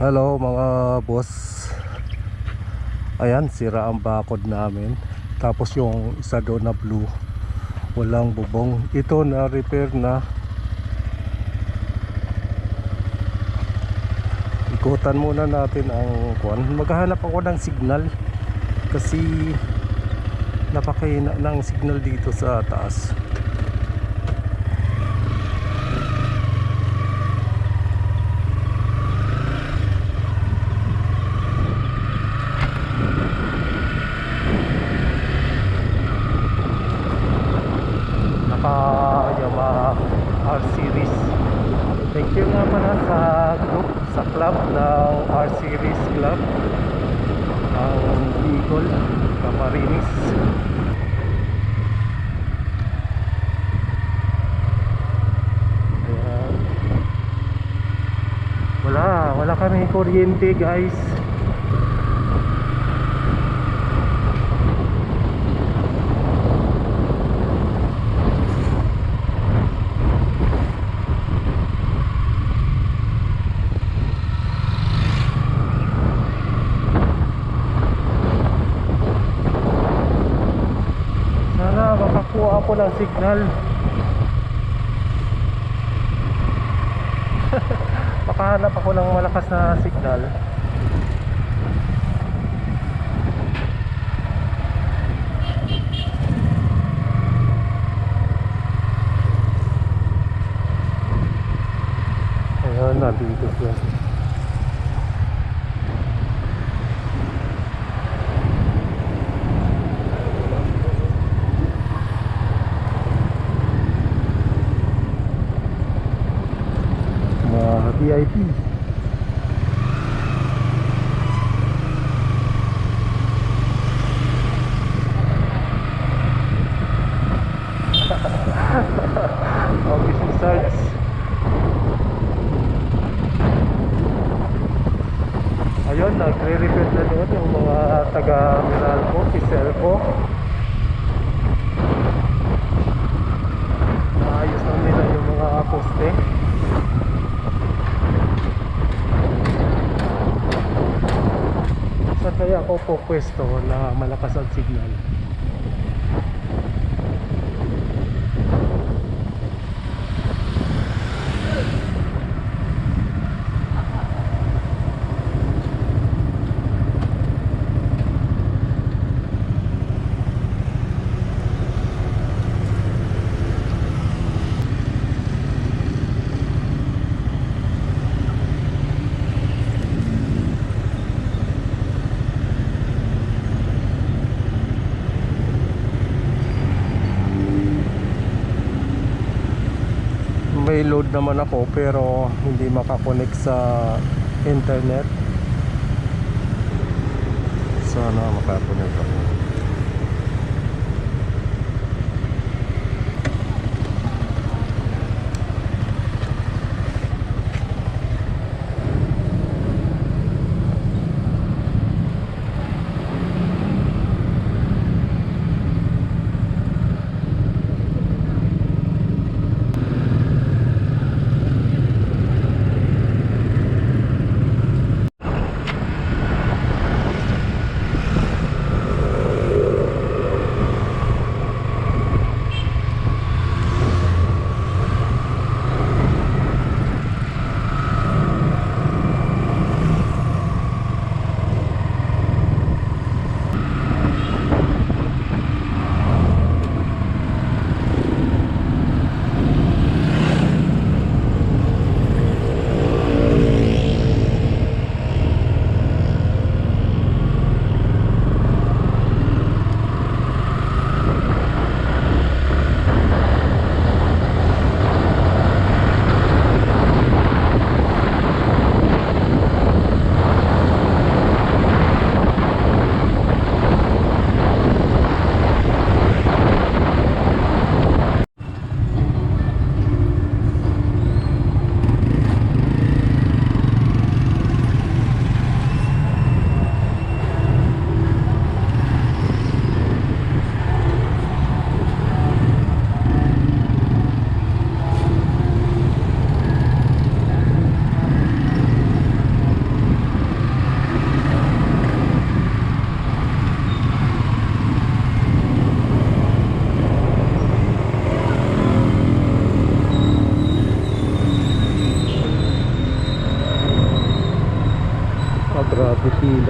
Hello mga boss. Ayan, sira ang bakod namin. Tapos yung isa doon na blue Walang bubong. Ito na repair na. Ikutan muna natin ang kuan. Maghahanap ako ng signal Kasi Napakahina ng signal dito sa taas naka Yamaha R Series thank you nga pala sa group sa club ng R Series Club. Ang Bicol Camarines Ayan. wala wala kami kuryente guys Sana makakuha ako ng signal. Makahanap ako ng malakas na signal. Ayun, nandito siya. Mga VIP. Office results. Ayun, nagre-repair na doon yung mga taga Meralco, Piselco. Naayos na nila yung mga poste. Kaya ako po pwesto na malakas ang signal? May load naman ako pero hindi makakonect sa internet. Sana makakonect ako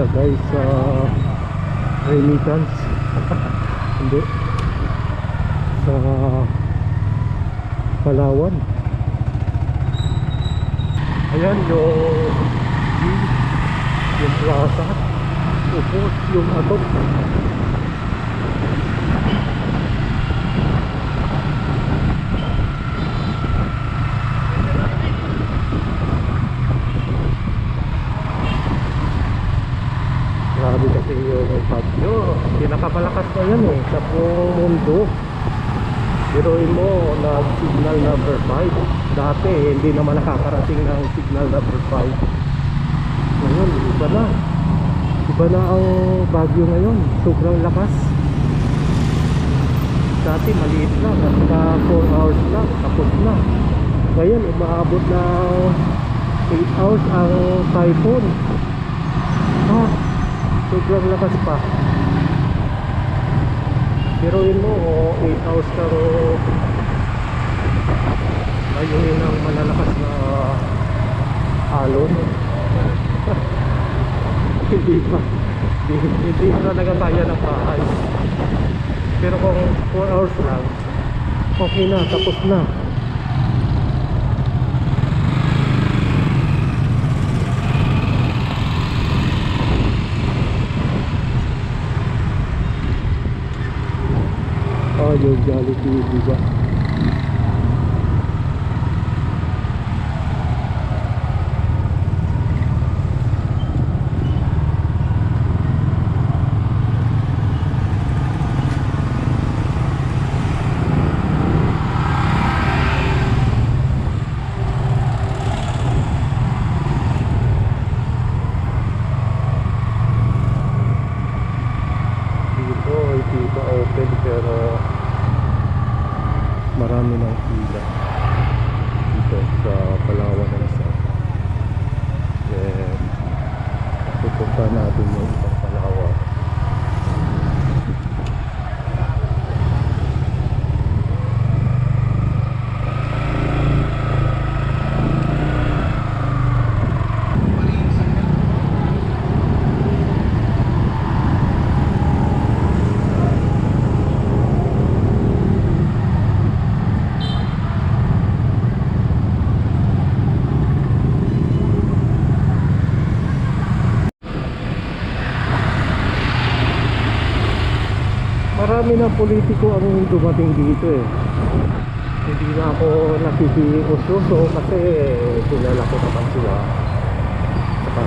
pila guys sa remittance. Hindi. Sa Palawan. Ayan yung yung plaza. Upos yung atop. Grabe kasi yung bagyo. Pinakamalakas na yan eh sa buong mundo. Biruin mo, nag-signal number 5. Dati, hindi naman nakakarating ng signal number 5. Ngayon, iba na. Iba na ang bagyo ngayon. Sobrang lakas. Dati, maliit lang. Nasa 4 hours lang. Tapos na. Ngayon, umaabot na 8 hours ang typhoon. Ah, sobrang lakas pa. Biruin mo, o 8 hours kang ayunin ng malalakas na alon. hindi pa. Hindi, pa talaga ng bahay. Pero kung 4 hours lang, okay na, tapos na. Yung Jollibee, di marami na politiko ang dumating dito eh. Hindi na ako nakikiusyoso kasi kilala ko naman sila. Saka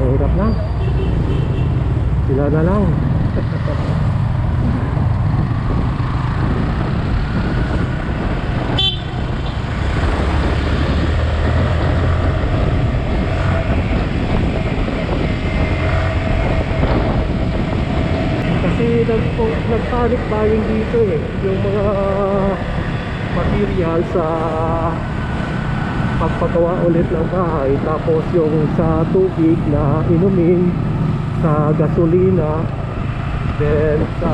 mahirap na. Sila na lang kasi nag nagpanic buying dito eh. Yung mga material sa pagpagawa ulit ng bahay. Tapos yung sa tubig na inumin sa gasolina then sa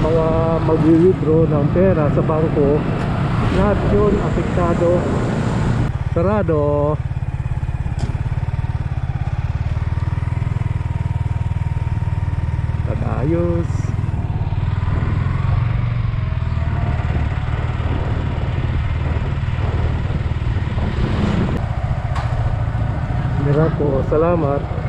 mga mag-withdraw ng pera sa bangko lahat yun apektado. Sarado. Pag-ayos. Mira po, salamat.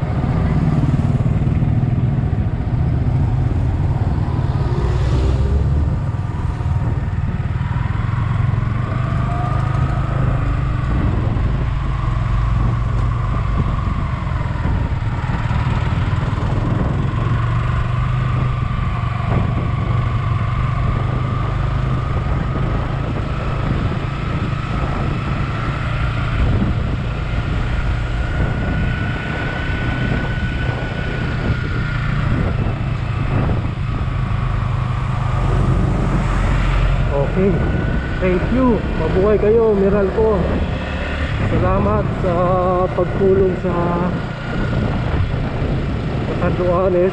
Okay. Thank you. Mabuhay kayo, Miral ko. Salamat sa pagtulong sa Katanduanes.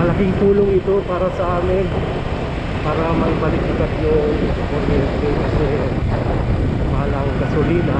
Malaking tulong ito para sa amin. para maibalik agad yung kuryente kasi malang gasolina